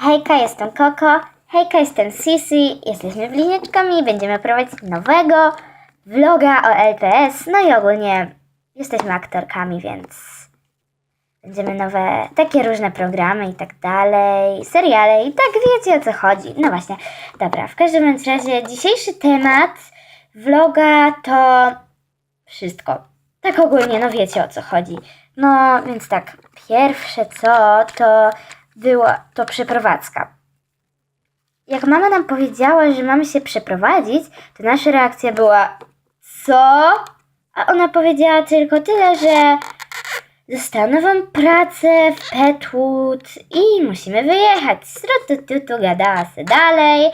Hejka, jestem Koko. Hejka, jestem Sisi. Jesteśmy bliźniaczkami i będziemy prowadzić nowego vloga o LPS. No i ogólnie jesteśmy aktorkami, więc będziemy nowe, takie różne programy i tak dalej, seriale i tak wiecie o co chodzi. No właśnie, dobra, w każdym razie dzisiejszy temat vloga to wszystko. Tak ogólnie, no wiecie o co chodzi. No więc tak, pierwsze co to była to przeprowadzka. Jak mama nam powiedziała, że mamy się przeprowadzić, to nasza reakcja była co? A ona powiedziała tylko tyle, że dostaną wam pracę w Petwood i musimy wyjechać. Srutututu gadała se dalej,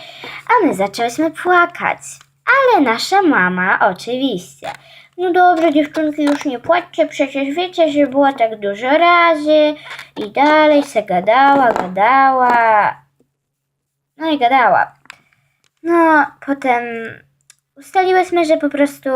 a my zaczęłyśmy płakać. Ale nasza mama oczywiście. No dobra, dziewczynki, już nie płaczcie, przecież wiecie, że było tak dużo razy i dalej se gadała, gadała. No i gadała. No, potem ustaliłyśmy, że po prostu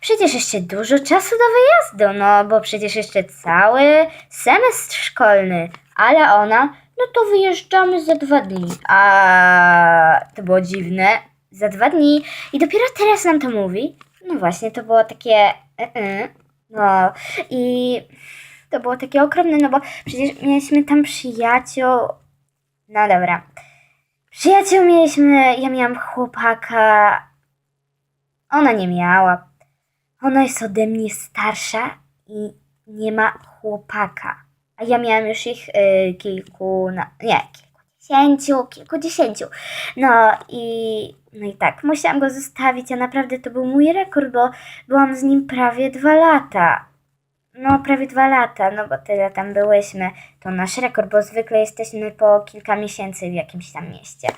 przecież jeszcze dużo czasu do wyjazdu, no bo przecież jeszcze cały semestr szkolny, ale ona, no to wyjeżdżamy za dwa dni. A to było dziwne, za dwa dni i dopiero teraz nam to mówi. No właśnie, to było takie, e-e. no i to było takie okropne, no bo przecież mieliśmy tam przyjaciół, no dobra. Przyjaciół mieliśmy, ja miałam chłopaka, ona nie miała. Ona jest ode mnie starsza i nie ma chłopaka. A ja miałam już ich y, kilku, no, nie, kilkudziesięciu, kilkudziesięciu. No i, no i tak, musiałam go zostawić, a naprawdę to był mój rekord, bo byłam z nim prawie dwa lata. No, prawie dwa lata, no bo tyle tam byłyśmy. To nasz rekord, bo zwykle jesteśmy po kilka miesięcy w jakimś tam mieście.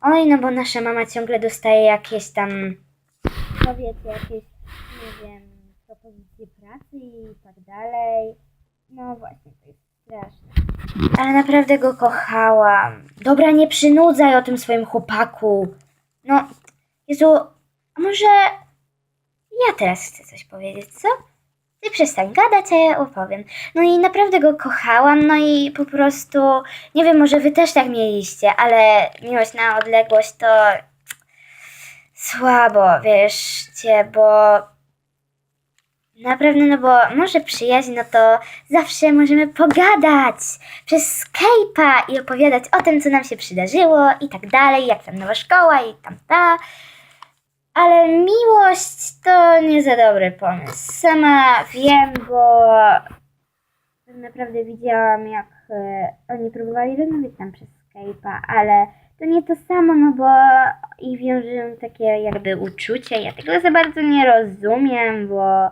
Oj, no bo nasza mama ciągle dostaje jakieś tam, no wiecie, jakieś, nie wiem, propozycje pracy i tak dalej. No właśnie, to jest. Ale naprawdę go kochałam. Dobra, nie przynudzaj o tym swoim chłopaku. No, Jezu, a może ja teraz chcę coś powiedzieć, co? Ty przestań gadać, a ja opowiem. No i naprawdę go kochałam, no i po prostu, nie wiem, może wy też tak mieliście, ale miłość na odległość to słabo, wierzcie, bo naprawdę, no bo może przyjaźń, no to zawsze możemy pogadać przez Skype'a i opowiadać o tym, co nam się przydarzyło i tak dalej, jak tam nowa szkoła i tam ta. Ale miłość to nie za dobry pomysł. Sama wiem, bo naprawdę widziałam, jak e, oni próbowali rozmawiać tam przez Skype'a, ale to nie to samo, no bo i wiążą takie jakby uczucia. Ja tego za bardzo nie rozumiem, bo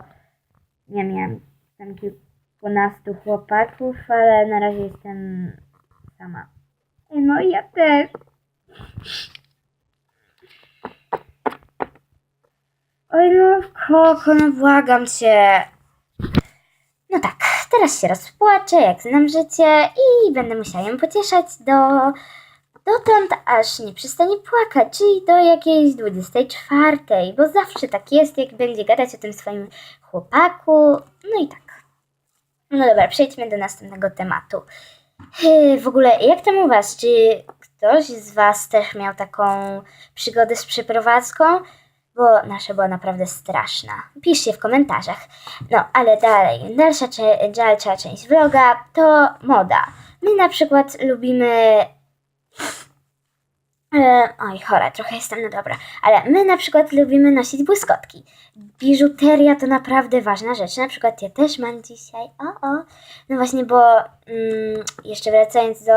nie miałam tam kilkunastu chłopaków, ale na razie jestem sama. No i ja też. Oj no, Koko, no błagam cię. No tak, teraz się rozpłaczę, jak znam życie i będę musiała ją pocieszać do... dotąd, aż nie przestanie płakać, czyli do jakiejś 24, bo zawsze tak jest, jak będzie gadać o tym swoim chłopaku. No i tak. No dobra, przejdźmy do następnego tematu. Hy, W ogóle, jak tam u Was? Czy ktoś z Was też miał taką przygodę z przeprowadzką? Bo nasza była naprawdę straszna. Piszcie w komentarzach. No, ale dalej. Dalsza, dalsza część vloga to moda. My na przykład lubimy oj, chora, trochę jestem, no dobra. Ale my na przykład lubimy nosić błyskotki. Biżuteria to naprawdę ważna rzecz. Na przykład ja też mam dzisiaj. O, o. No właśnie, bo mm, jeszcze wracając do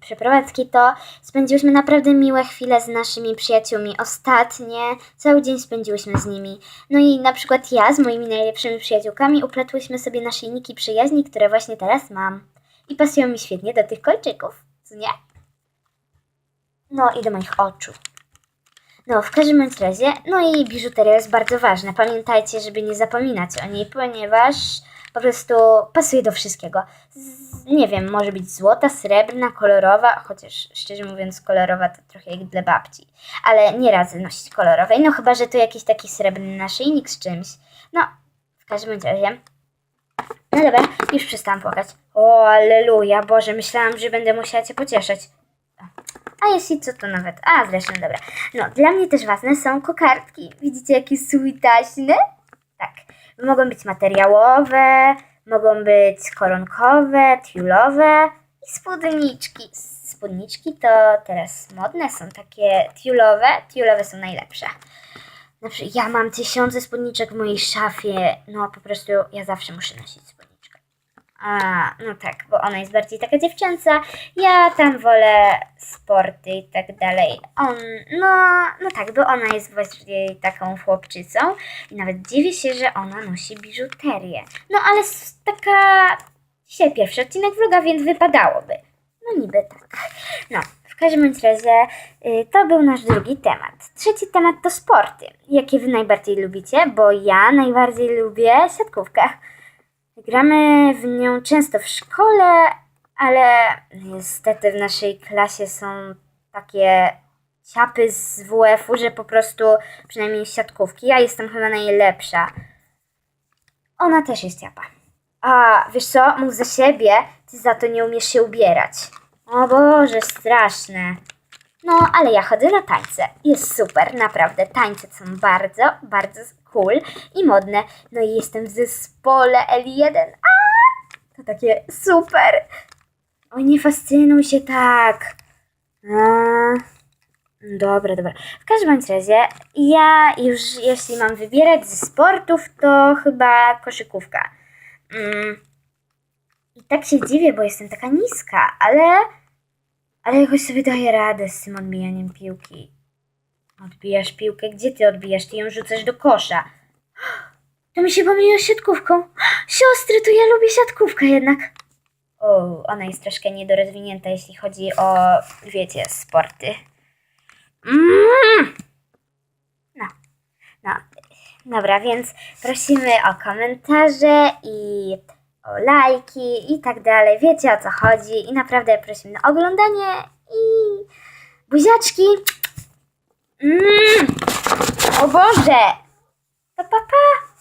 przeprowadzki, to spędziłyśmy naprawdę miłe chwile z naszymi przyjaciółmi. Ostatnie, cały dzień spędziłyśmy z nimi. No i na przykład ja z moimi najlepszymi przyjaciółkami upletłyśmy sobie naszyjniki przyjaźni, które właśnie teraz mam. I pasują mi świetnie do tych kolczyków, co nie? No i do moich oczu. No, w każdym razie, no i biżuteria jest bardzo ważna. Pamiętajcie, żeby nie zapominać o niej, ponieważ po prostu pasuje do wszystkiego. Z, nie wiem, może być złota, srebrna, kolorowa, chociaż szczerze mówiąc, kolorowa to trochę jak dla babci. Ale nie radzę nosić kolorowej, no chyba, że to jakiś taki srebrny naszyjnik z czymś. No, w każdym razie. No dobra, już przestałam płakać. O, alleluja, Boże, myślałam, że będę musiała Cię pocieszyć. A jeśli co, to nawet. A, zresztą dobra. No, dla mnie też ważne są kokardki. Widzicie, jakie sweetaśne? Tak. Mogą być materiałowe, mogą być koronkowe, tiulowe i spódniczki. Spódniczki to teraz modne, są takie tiulowe. Tiulowe są najlepsze. Na przykład ja mam tysiące spódniczek w mojej szafie. No po prostu ja zawsze muszę nosić spódniczkę. A, no tak, bo ona jest bardziej taka dziewczęca. Ja tam wolę sporty i tak dalej. On, no, no tak, bo ona jest bardziej taką chłopczycą i nawet dziwię się, że ona nosi biżuterię. No ale taka dzisiaj pierwszy odcinek vloga, więc wypadałoby. No niby tak. No, w każdym razie y, to był nasz drugi temat. Trzeci temat to sporty. Jakie wy najbardziej lubicie? Bo ja najbardziej lubię siatkówkę. Gramy w nią często w szkole, ale niestety w naszej klasie są takie ciapy z WF-u, że po prostu przynajmniej siatkówki. Ja jestem chyba najlepsza. Ona też jest ciapa. A wiesz co, mów za siebie, ty za to nie umiesz się ubierać. O Boże, straszne. No, ale ja chodzę na tańce. Jest super, naprawdę. Tańce są bardzo, bardzo cool i modne. No i jestem w zespole L1. A, to takie super. O, nie fascynuj się tak. A, dobra, dobra. W każdym bądź razie, ja już, jeśli mam wybierać ze sportów, to chyba koszykówka. Mm. I tak się dziwię, bo jestem taka niska, ale ale jakoś sobie daję radę z tym odbijaniem piłki. Odbijasz piłkę? Gdzie ty odbijasz? Ty ją rzucasz do kosza. To mi się pomyliło z siatkówką. Siostry, to ja lubię siatkówkę jednak. O, ona jest troszkę niedorozwinięta, jeśli chodzi o, wiecie, sporty. Mm. No, no. Dobra, więc prosimy o komentarze i o lajki i tak dalej. Wiecie o co chodzi i naprawdę prosimy o oglądanie i buziaczki. Mm. O Boże! Pa, pa, pa.